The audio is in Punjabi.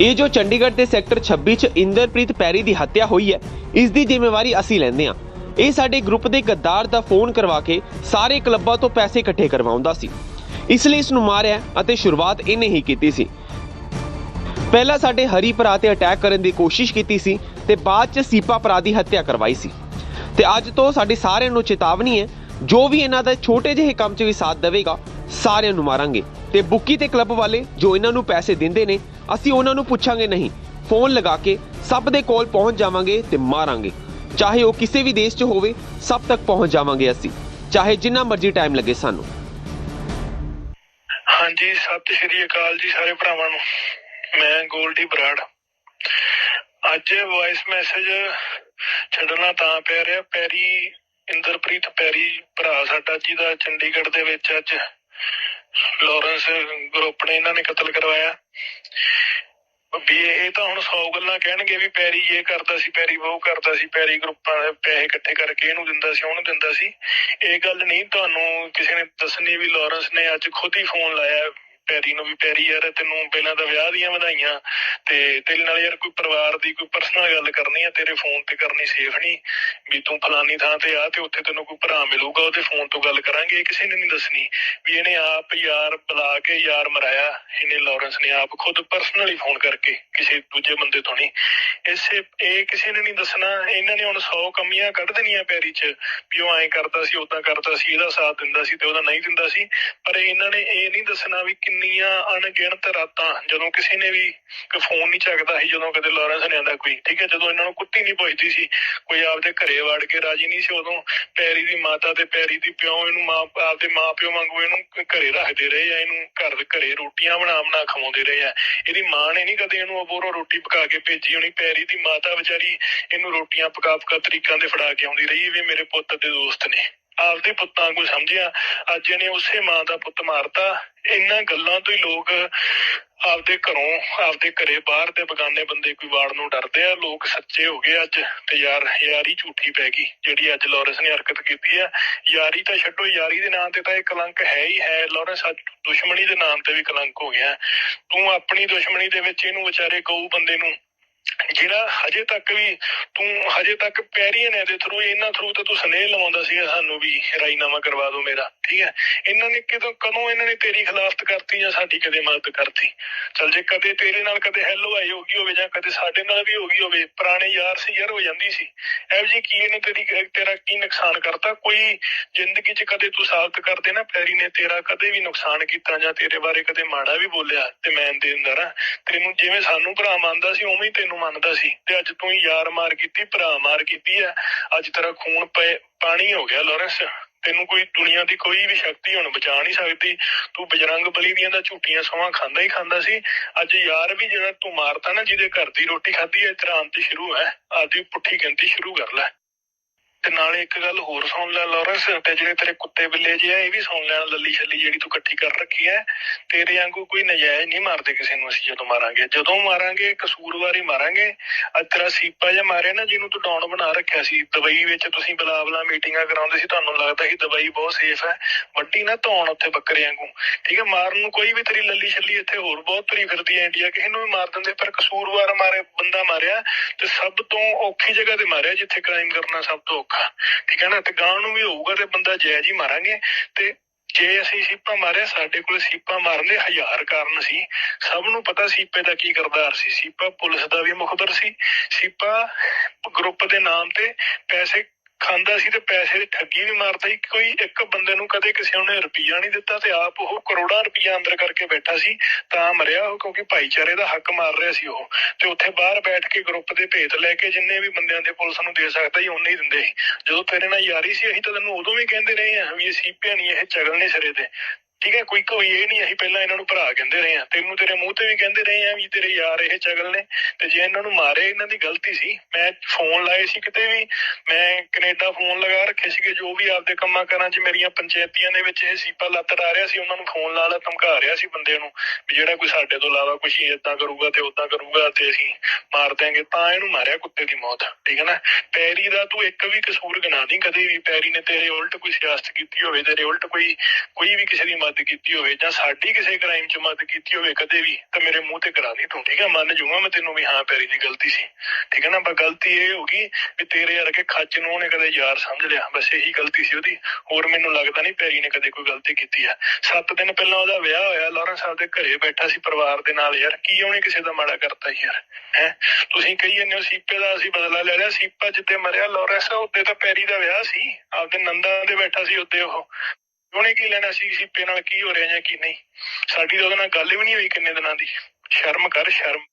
ਇਹ ਜੋ ਚੰਡੀਗੜ੍ਹ ਦੇ ਸੈਕਟਰ 26 ਚ ਇੰਦਰਪ੍ਰੀਤ ਪੈਰੀ ਦੀ ਹੱਤਿਆ ਹੋਈ ਹੈ, ਇਸ ਦੀ ਜ਼ਿੰਮੇਵਾਰੀ ਅਸੀਂ ਲੈਂਦੇ ਹਾਂ। ਇਹ ਸਾਡੇ ਗਰੁੱਪ ਦੇ ਗੱਦਾਰ ਦਾ ਫੋਨ ਕਰਵਾ ਕੇ ਸਾਰੇ ਕਲੱਬਾਂ ਤੋਂ ਪੈਸੇ ਇਕੱਠੇ ਕਰਵਾਉਂਦਾ ਸੀ। ਇਸ ਲਈ ਇਸ ਨੂੰ ਮਾਰਿਆ ਅਤੇ ਸ਼ੁਰੂਆਤ ਇਹਨੇ ਹੀ ਕੀਤੀ ਸੀ। ਪਹਿਲਾਂ ਸਾਡੇ ਹਰੀ ਭਰਾ ਤੇ ਅਟੈਕ ਕਰਨ ਦੀ ਕੋਸ਼ਿਸ਼ ਕੀਤੀ ਸੀ ਤੇ ਬਾਅਦ ਚ ਸੀਪਾ ਭਰਾ ਦੀ ਹੱਤਿਆ ਕਰਵਾਈ ਸੀ। ਤੇ ਅੱਜ ਤੋਂ ਸਾਡੀ ਸਾਰਿਆਂ ਨੂੰ ਚੇਤਾਵਨੀ ਹੈ, ਜੋ ਵੀ ਇਹਨਾਂ ਦਾ ਛੋਟੇ ਜਿਹੇ ਕੰਮ 'ਚ ਵੀ ਸਾਥ ਦੇਵੇਗਾ ਸਾਰਿਆਂ ਨੂੰ ਮਾਰਾਂਗੇ। ਤੇ ਬੁੱਕੀ ਤੇ ਕਲੱਬ ਵਾਲੇ ਜੋ ਇਹਨਾਂ ਨੂੰ ਪੈਸੇ ਦਿੰਦੇ ਨੇ, ਅਸੀਂ ਉਹਨਾਂ ਨੂੰ ਪੁੱਛਾਂਗੇ ਨਹੀਂ। ਫੋਨ ਲਗਾ ਕੇ ਸਭ ਦੇ ਕੋਲ ਪਹੁੰਚ ਜਾਵਾਂਗੇ ਤੇ ਮਾਰਾਂਗੇ। ਚਾਹੇ ਉਹ ਕਿਸੇ ਵੀ ਦੇਸ਼ 'ਚ ਹੋਵੇ, ਸਭ ਤੱਕ ਪਹੁੰਚ ਜਾਵਾਂਗੇ ਅਸੀਂ। ਚਾਹੇ ਜਿੰਨਾ ਮਰਜ਼ੀ ਟਾਈਮ ਲੱਗੇ ਸਾਨੂੰ। ਹਾਂਜੀ, ਸਤਿ ਸ਼੍ਰੀ ਅਕਾਲ ਜੀ ਸਾਰੇ ਭਰਾਵਾਂ ਨੂੰ। ਮੈਂ ਗੋਲਡੀ ਬਰਾੜ। ਅੱਜ ਵੌਇਸ ਮੈਸੇਜ ਛੱਡਣਾ ਤਾਂ ਪੈ ਰਿਹਾ। ਪੈਰੀ, ਇੰਦਰਪ੍ਰੀਤ ਪੈਰੀ ਭਰਾ ਸਾਡਾ ਜਿਹਦਾ ਚੰਡੀਗੜ੍ਹ ਦੇ ਵਿੱਚ ਅੱਜ ਲਾਰੈਂਸ ਗਰੁੱਪ ਨੇ ਇਹਨਾਂ ਨੇ ਕਤਲ ਕਰਵਾਇਆ। ਵੀ ਇਹ ਤਾਂ ਹੁਣ 100 ਗੱਲਾਂ ਕਹਿਣਗੇ ਵੀ ਪੈਰੀ ਇਹ ਕਰਦਾ ਸੀ, ਪੈਰੀ ਉਹ ਕਰਦਾ ਸੀ, ਪੈਰੀ ਗਰੁੱਪਾਂ ਦੇ ਪੈਸੇ ਇਕੱਠੇ ਕਰਕੇ ਇਹਨੂੰ ਦਿੰਦਾ ਸੀ, ਉਹਨੂੰ ਦਿੰਦਾ ਸੀ। ਇਹ ਗੱਲ ਨਹੀਂ ਤੁਹਾਨੂੰ ਕਿਸੇ ਨੇ ਦੱਸਣੀ ਵੀ ਲਾਰੈਂਸ ਨੇ ਅੱਜ ਖੁਦ ਹੀ ਫੋਨ ਲਾਇਆ। ਪੈਰੀ ਨੂੰ ਵੀ ਪੈਰੀ ਯਾਰ, ਤੈਨੂੰ ਪਹਿਲਾਂ ਤਾਂ ਵਿਆਹ ਦੀਆਂ ਵਧਾਈਆਂ ਤੇ ਤੇਰੇ ਨਾਲ ਯਾਰ ਕੋਈ ਪਰਿਵਾਰ ਦੀ ਕੋਈ ਪਰਸਨਲ ਗੱਲ ਕਰਨੀ ਆ, ਤੇਰੇ ਫੋਨ ਤੇ ਕਰਨੀ ਸੇਫ ਨਹੀਂ ਵੀ ਤੂੰ ਫਲਾਨੀ ਥਾਂ ਤੇ ਆ ਤੇ ਉੱਥੇ ਤੈਨੂੰ ਕੋਈ ਭਰਾ ਮਿਲੂਗਾ, ਉਹਦੇ ਫੋਨ ਤੋਂ ਗੱਲ ਕਰਾਂਗੇ ਕਿਸੇ ਨੇ ਨਹੀਂ ਦੱਸਣੀ ਵੀ ਇਹਨੇ ਆਪ ਯਾਰ ਬੁਲਾ ਕੇ ਯਾਰ ਮਰਾਇਆ, ਇਹਨੇ ਲਾਰੈਂਸ ਨੇ ਆਪ ਖੁਦ ਪਰਸਨਲੀ ਫੋਨ ਕਰਕੇ ਕਿਸੇ ਦੂਜੇ ਬੰਦੇ ਤੋਂ ਨਹੀਂ ਇਸੇ, ਇਹ ਕਿਸੇ ਨੇ ਨਹੀਂ ਦੱਸਣਾ, ਇਹਨਾਂ ਨੇ ਹੁਣ 100 ਕਮੀਆਂ ਕੱਢ ਦੇਣੀਆਂ ਪੈਰੀ 'ਚ ਵੀ ਉਹ ਐਂ ਕਰਦਾ ਸੀ ਉਦਾਂ ਕਰਦਾ ਸੀ, ਇਹਦਾ ਸਾਥ ਦਿੰਦਾ ਸੀ ਤੇ ਉਹਦਾ ਨਹੀਂ ਦਿੰਦਾ ਸੀ, ਪਰ ਇਹਨਾਂ ਨੇ ਇਹ ਨਹੀਂ ਦੱਸਣਾ ਵੀ ਕਿੰਨੀਆਂ ਅਣਗਿਣਤ ਰਾਤਾਂ, ਜਦੋਂ ਕਿਸੇ ਨੇ ਵੀ ਕੋਈ ਫੋਨ ਨਹੀਂ ਚੱਕਦਾ ਸੀ, ਜਦੋਂ ਕਦੇ ਲਾਰੈਂਸ ਨੇ ਆਂਦਾ ਕੋਈ, ਠੀਕ ਹੈ, ਜਦੋਂ ਇਹਨਾਂ ਨੂੰ ਕੁੱਤੀ ਨਹੀਂ ਪੁੱਛਦੀ ਸੀ, ਕੋਈ ਆਪਦੇ ਘਰੇ ਵੜ ਕੇ ਰਾਜੀ ਨਹੀਂ ਸੀ, ਉਦੋਂ ਪੈਰੀ ਦੀ ਮਾਤਾ ਤੇ ਪੈਰੀ ਦੀ ਪਿਓ ਇਹਨੂੰ ਮਾਂ, ਆਪਦੇ ਮਾਂ ਪਿਓ ਵਾਂਗੂ ਇਹਨੂੰ ਘਰੇ ਰੱਖਦੇ ਰਹੇ ਆ, ਇਹਨੂੰ ਘਰ ਦੇ ਘਰੇ ਰੋਟੀਆਂ ਬਣਾ ਬਣਾ ਖਵਾਉਂਦੇ ਰਹੇ ਆ। ਇਹਦੀ ਮਾਂ ਨੇ ਨਹੀਂ ਕਦੇ ਇਹਨੂੰ ਅਬੋਰੋਂ ਰੋਟੀ ਪਕਾ ਕੇ ਭੇਜੀ ਹੋਣੀ, ਪੈਰੀ ਦੀ ਮਾਤਾ ਵਿਚਾਰੀ ਇਹਨੂੰ ਰੋਟੀਆਂ ਪਕਾ ਪਕਾ ਤਰੀਕਾਂ ਦੇ ਫੜਾ ਕੇ ਆਉਂਦੀ ਰਹੀ ਵੀ ਮੇਰੇ ਪੁੱਤ ਦੇ ਦੋਸਤ ਨੇ। ਆਪਦੇ ਪੁੱਤਾਂ ਨੂੰ ਸਮਝਿਆ। ਅੱਜ ਇਹਨੇ ਉਸੇ ਮਾਂ ਦਾ ਪੁੱਤ ਮਾਰਤਾ। ਇਹਨਾਂ ਗੱਲਾਂ ਤੋਂ ਹੀ ਲੋਕ ਆਪਦੇ ਘਰੋਂ, ਆਪਦੇ ਘਰੇ ਬਾਹਰ ਦੇ ਬਗਾਨੇ ਬੰਦੇ ਕੋਈ ਵਾੜ ਨੂੰ ਡਰਦੇ ਆ। ਲੋਕ ਸੱਚੇ ਹੋ ਗਏ ਅੱਜ ਤੇ ਯਾਰ, ਯਾਰੀ ਝੂਠੀ ਪੈ ਗਈ, ਜਿਹੜੀ ਅੱਜ ਲਾਰੈਂਸ ਨੇ ਹਰਕਤ ਕੀਤੀ ਆ। ਯਾਰੀ ਤਾਂ ਛੱਡੋ, ਯਾਰੀ ਦੇ ਨਾਂ ਤੇ ਤਾਂ ਇਹ ਕਲੰਕ ਹੈ ਹੀ ਹੈ। ਲਾਰੈਂਸ ਅੱਜ ਦੁਸ਼ਮਣੀ ਦੇ ਨਾਮ ਤੇ ਵੀ ਕਲੰਕ ਹੋ ਗਿਆ। ਤੂੰ ਆਪਣੀ ਦੁਸ਼ਮਣੀ ਦੇ ਵਿੱਚ ਇਹਨੂੰ ਵਿਚਾਰੇ ਗਊ ਬੰਦੇ ਨੂੰ ਜਿਹੜਾ ਹਜੇ ਤੱਕ ਵੀ ਤੂੰ ਹਜੇ ਤੱਕ ਪੈਰੀਆਂ ਨੇ ਦੇ ਥਰੂ ਇਹਨਾਂ ਥਰੂ ਤੇ ਤੂੰ ਸਨੇਹ ਲਵਾਉਂਦਾ ਸੀਗਾ ਸਾਨੂੰ ਵੀ ਰਾਈਨਾਮਾ ਕਰਵਾ ਦਿਓ ਮੇਰਾ, ਠੀਕ ਹੈ? ਇਹਨਾਂ ਨੇ ਕਿਦੋਂ, ਕਦੋਂ ਇਹਨਾਂ ਨੇ ਤੇਰੀ ਖਿਲਾਫਤ ਕਰਤੀ ਜਾਂ ਸਾਡੀ ਕਦੇ ਮਦਦ ਕਰਤੀ? ਚਲ ਜੇ ਕਦੇ ਤੇਰੇ ਨਾਲ ਕਦੇ ਹੈਲੋ ਆਈ ਹੋਗੀ ਹੋਵੇ ਜਾਂ ਕਦੇ ਸਾਡੇ ਨਾਲ ਵੀ ਹੋਗੀ ਹੋਵੇ, ਪੁਰਾਣੇ ਯਾਰ ਸੀ, ਯਾਰ ਹੋ ਜਾਂਦੀ ਸੀ। ਐਵ ਜੀ ਕੀ ਇਹਨੇ ਤੇਰੀ, ਤੇਰਾ ਕੀ ਨੁਕਸਾਨ ਕਰਤਾ? ਕੋਈ ਜ਼ਿੰਦਗੀ 'ਚ ਕਦੇ ਤੂੰ ਸਾਬਤ ਕਰਦੇ ਨਾ, ਪੈਰੀ ਨੇ ਤੇਰਾ ਕਦੇ ਵੀ ਨੁਕਸਾਨ ਕੀਤਾ ਜਾਂ ਤੇਰੇ ਬਾਰੇ ਕਦੇ ਮਾੜਾ ਵੀ ਬੋਲਿਆ ਤੇ ਮੈਂ ਦੇ ਅੰਦਰ ਆ ਤੈਨੂੰ ਜਿਵੇਂ ਸਾਨੂੰ ਭਰਾ ਮੰਨਦਾ ਸੀ, ਉਵੇਂ ਹੀ ਤੈਨੂੰ ਮੰਨਦਾ ਸੀ ਤੇ ਅੱਜ ਤੂੰ ਯਾਰ ਮਾਰ ਕੀਤੀ, ਭਰਾ ਮਾਰ ਕੀਤੀ ਆ ਅੱਜ ਤੇਰਾ ਖੂਨ ਪਏ, ਪਾਣੀ ਹੋ ਗਿਆ ਲਾਰੈਂਸ। ਤੈਨੂੰ ਕੋਈ ਦੁਨੀਆ ਦੀ ਕੋਈ ਵੀ ਸ਼ਕਤੀ ਹੁਣ ਬਚਾ ਨਹੀਂ ਸਕਦੀ। ਤੂੰ ਬਜਰੰਗ ਬਲੀ ਦੀਆਂ ਦਾ ਝੂਠੀਆਂ ਸੌਹਾਂ ਖਾਂਦਾ ਹੀ ਖਾਂਦਾ ਸੀ। ਅੱਜ ਯਾਰ ਵੀ ਜਿਹੜਾ ਤੂੰ ਮਾਰਤਾ ਨਾ, ਜਿਹਦੇ ਘਰ ਦੀ ਰੋਟੀ ਖਾਧੀ ਹੈ ਤੇਰਾ ਅੰਤ ਸ਼ੁਰੂ ਹੈ। ਆਦੀ ਪੁੱਠੀ ਗਿਣਤੀ ਸ਼ੁਰੂ ਕਰ ਲੈ। ਤੇ ਨਾਲੇ ਇੱਕ ਗੱਲ ਹੋਰ ਸੁਣ ਲੈ, ਲਾਰੈਂਸ, ਤੇ ਜਿਹੜੇ ਤੇਰੇ ਕੁੱਤੇ ਬਿੱਲੇ ਜਿਹੇ ਆ, ਇਹ ਵੀ ਸੁਣ ਲੈਣ, ਲੱਲੀ ਛੱਲੀ ਜਿਹੜੀ ਤੂੰ ਇਕੱਠੀ ਕਰ ਰੱਖੀ ਹੈ, ਤੇਰੇ ਵਾਂਗੂ ਕੋਈ ਨਜਾਇਜ਼ ਨਹੀਂ ਮਾਰਦੇ ਕਿਸੇ ਨੂੰ ਅਸੀਂ ਜਦੋਂ ਮਾਰਾਂਗੇ। ਜਦੋਂ ਮਾਰਾਂਗੇ ਕਸੂਰਵਾਰੀ ਮਾਰਾਂਗੇ। ਅੱਜ ਤੇਰਾ ਸੀਪਾ ਜਿਹਾ ਮਾਰਿਆ ਨਾ, ਜਿਹਨੂੰ ਤੂੰ ਡਾਉਨ ਬਣਾ ਰੱਖਿਆ ਸੀ, ਦੁਬਈ ਵਿੱਚ ਤੁਸੀਂ ਬਲਾ ਬਲਾ ਮੀਟਿੰਗਾਂ ਕਰਾਉਂਦੇ ਸੀ, ਤੁਹਾਨੂੰ ਲੱਗਦਾ ਸੀ ਦੁਬਈ ਬਹੁਤ ਸੇਫ ਹੈ। ਵੱਡੀ ਨਾ ਧੌਣ ਉੱਥੇ ਬੱਕਰੇ ਵਾਂਗੂ। ਠੀਕ ਹੈ, ਮਾਰਨ ਨੂੰ ਕੋਈ ਵੀ ਤੇਰੀ ਲੱਲੀ ਛੱਲੀ ਇੱਥੇ ਹੋਰ ਬਹੁਤ ਤੁਰੀ ਫਿਰਦੀ ਹੈ ਇੰਡੀਆ, ਕਿਸੇ ਨੂੰ ਵੀ ਮਾਰ ਦਿੰਦੇ, ਪਰ ਕਸੂਰਵਾਰ ਮਾਰੇ, ਬੰਦਾ ਮਾਰਿਆ ਤੇ ਸਭ ਤੋਂ ਔਖੀ ਜਗ੍ਹਾ ਤੇ ਮਾਰਿਆ, ਜਿੱਥੇ ਕ੍ਰਾਈਮ ਕਰਨਾ ਸਭ ਤੋਂ ਔਖਾ। ਠੀਕ ਹੈ ਨਾ ਤੇ ਗਾਂ ਨੂੰ ਵੀ ਹੋਊਗਾ ਤੇ ਬੰਦਾ ਜਾਇਜ਼ ਹੀ ਮਾਰਾਂਗੇ। ਤੇ ਜੇ ਅਸੀਂ ਸੀਪਾ ਮਾਰਿਆ, ਸਾਡੇ ਕੋਲ ਸੀਪਾ ਮਾਰਨ ਦੇ ਹਜ਼ਾਰ ਕਾਰਨ ਸੀ। ਸਭ ਨੂੰ ਪਤਾ ਸੀਪੇ ਦਾ ਕੀ ਕਰਦਾਰ ਸੀ। ਸੀਪਾ ਪੁਲਿਸ ਦਾ ਵੀ ਮੁਖਬਰ ਸੀ। ਸੀਪਾ ਗਰੁੱਪ ਦੇ ਨਾਮ ਤੇ ਪੈਸੇ ਖਾਂਦਾ ਸੀ ਤੇ ਪੈਸੇ ਦੀ ਠੱਗੀ ਵੀ ਮਾਰਦਾ ਸੀ। ਕੋਈ ਇੱਕ ਬੰਦੇ ਨੂੰ ਕਦੇ ਕਿਸੇ ਨੇ ਰੁਪਈਆ ਨਹੀਂ ਦਿੱਤਾ ਤੇ ਆਪ ਉਹ ਕਰੋੜਾਂ ਰੁਪਈਆ ਅੰਦਰ ਕਰਕੇ ਬੈਠਾ ਸੀ, ਤਾਂ ਮਰਿਆ ਉਹ ਕਿਉਂਕਿ ਭਾਈਚਾਰੇ ਦਾ ਹੱਕ ਮਾਰ ਰਿਹਾ ਸੀ ਉਹ। ਤੇ ਉੱਥੇ ਬਾਹਰ ਬੈਠ ਕੇ ਗਰੁੱਪ ਦੇ ਭੇਤ ਲੈ ਕੇ ਜਿੰਨੇ ਵੀ ਬੰਦਿਆਂ ਦੇ ਪੁਲਿਸ ਨੂੰ ਦੇ ਸਕਦਾ ਸੀ, ਉਹਨੇ ਹੀ ਦਿੰਦੇ ਸੀ। ਜਦੋਂ ਤੇਰੇ ਨਾਲ ਯਾਰੀ ਸੀ, ਅਸੀਂ ਤਾਂ ਤੈਨੂੰ ਉਦੋਂ ਵੀ ਕਹਿੰਦੇ ਰਹੇ ਆ ਵੀ ਇਹ ਸੀਪਿਆ ਨਹੀਂ ਇਹ ਚਗਲ ਨਹੀਂ ਸਿਰੇ ਤੇ। ਠੀਕ ਹੈ, ਕੋਈ ਕੋਈ ਇਹ ਨਹੀਂ, ਅਸੀਂ ਪਹਿਲਾਂ ਇਹਨਾਂ ਨੂੰ ਭਰਾ ਕਹਿੰਦੇ ਰਹੇ ਆ ਤੈਨੂੰ ਤੇਰੇ ਮੂੰਹ ਤੇ ਵੀ ਕਹਿੰਦੇ ਰਹੇ ਆ ਵੀ ਤੇਰੇ ਯਾਰ ਇਹ ਚਗਲ ਨੇ। ਤੇ ਜੇ ਇਹਨਾਂ ਨੂੰ ਮਾਰੇ, ਇਹਨਾਂ ਦੀ ਗਲਤੀ ਸੀ। ਮੈਂ ਫੋਨ ਲਾਏ ਸੀ ਕਿਤੇ ਵੀ। ਮੈਂ ਕੈਨੇਡਾ ਫੋਨ ਲਗਾ ਰੱਖੇ ਸੀਗੇ, ਜੋ ਵੀ ਆਪਦੇ ਕੰਮਾਂ ਕਾਰਾਂ 'ਚ ਮੇਰੀਆਂ ਪੰਚਾਇਤੀਆਂ ਦੇ ਵਿੱਚ ਇਹ ਸੀਪਾ ਲੱਤ ਡਾ ਰਿਹਾ ਸੀ, ਉਹਨਾਂ ਨੂੰ ਫੋਨ ਲਾ ਲਾ, ਧਮਕਾ ਰਿਹਾ ਸੀ ਬੰਦੇ ਨੂੰ ਵੀ ਜਿਹੜਾ ਕੋਈ ਸਾਡੇ ਤੋਂ ਇਲਾਵਾ ਕੁਝ ਇਦਾਂ ਕਰੂਗਾ ਤੇ ਉਦਾਂ ਕਰੂਗਾ ਤੇ ਅਸੀਂ ਮਾਰ ਦਿਆਂਗੇ। ਤਾਂ ਇਹਨੂੰ ਮਾਰਿਆ ਕੁੱਤੇ ਦੀ ਮੌਤ, ਠੀਕ ਹੈ ਨਾ? ਪੈਰੀ ਦਾ ਤੂੰ ਇੱਕ ਵੀ ਕਸੂਰ ਗਿਣਾ ਨਹੀਂ, ਕਦੇ ਵੀ ਪੈਰੀ ਨੇ ਤੇਰੇ ਉਲਟ ਕੋਈ ਸਿਆਸਤ ਕੀਤੀ ਹੋਵੇ, ਤੇਰੇ ਉਲਟ ਕੋਈ ਕੋਈ ਵੀ ਕਿਸੇ ਦੀ ਮਦਦ ਕੀਤੀ ਹੋਵੇ ਜਾਂ ਸਾਡੀ ਕਿਸੇ ਕ੍ਰਾਈਮ 'ਚ ਮਦਦ ਕੀਤੀ ਹੋਵੇ ਕਦੇ ਵੀ, ਤਾਂ ਮੇਰੇ ਮੂੰਹ ਤੇ ਕਰਾ ਦੇ ਤੂੰ, ਠੀਕ ਹੈ ਮੰਨ ਜੂਗਾ ਮੈਂ ਤੈਨੂੰ ਵੀ, ਹਾਂ ਪੈਰੀ ਦੀ ਗਲਤੀ ਸੀ। ਠੀਕ ਹੈ ਨਾ? ਪਰ ਗਲਤੀ ਇਹ ਹੋ ਗਈ ਵੀ ਤੇਰੇ ਵਰਗੇ ਖੱਚ ਨੂੰ ਉਹਨੇ ਕਦੇ ਯਾਰ ਸਮਝ ਲਿਆ। ਬਸ ਇਹੀ ਗਲਤੀ ਸੀ ਉਹਦੀ। ਹੋਰ ਮੈਨੂੰ ਲੱਗਦਾ ਨਹੀਂ ਪੈਰੀ ਨੇ ਕਦੇ ਕੋਈ ਗਲਤੀ ਕੀਤੀ ਹੈ ਸੱਤ ਦਿਨ ਪਹਿਲਾਂ ਉਹਦਾ ਵਿਆਹ ਹੋਇਆ, ਲਾਰੈਂਸ ਸਾਹਿਬ ਦੇ ਘਰੇ ਬੈਠਾ ਸੀ ਪਰਿਵਾਰ ਦੇ ਨਾਲ ਯਾਰ। ਕੀ ਉਹਨੇ ਕਿਸੇ ਦਾ ਮਾੜਾ ਕਰਤਾ ਯਾਰ? ਹੈ? ਤੁਸੀਂ ਕਹੀ ਜਾਂਦੇ ਹੋ ਸੀਪੇ ਦਾ ਅਸੀਂ ਬਦਲਾ ਲੈ ਲਿਆ। ਸੀਪਾ ਜਿੱਤੇ ਮਰਿਆ, ਲਾਰੈਂਸ ਉੱਤੇ ਤਾਂ ਪੈਰੀ ਦਾ ਵਿਆਹ ਸੀ। ਆਪਦੇ ਨੰਦਾ ਦੇ ਬੈਠਾ ਸੀ ਉੱਤੇ ਉਹ। ਉਹਨੇ ਕੀ ਲੈਣਾ ਸੀ? ਸੀਪੇ ਨਾਲ ਕੀ ਹੋ ਰਿਹਾ ਜਾਂ ਕੀ ਨਹੀਂ? ਸਾਡੀ ਤਾਂ ਉਹਦੇ ਨਾਲ ਗੱਲ ਵੀ ਨਹੀਂ ਹੋਈ ਕਿੰਨੇ ਦਿਨਾਂ ਦੀ। ਸ਼ਰਮ ਕਰ, ਸ਼ਰਮ।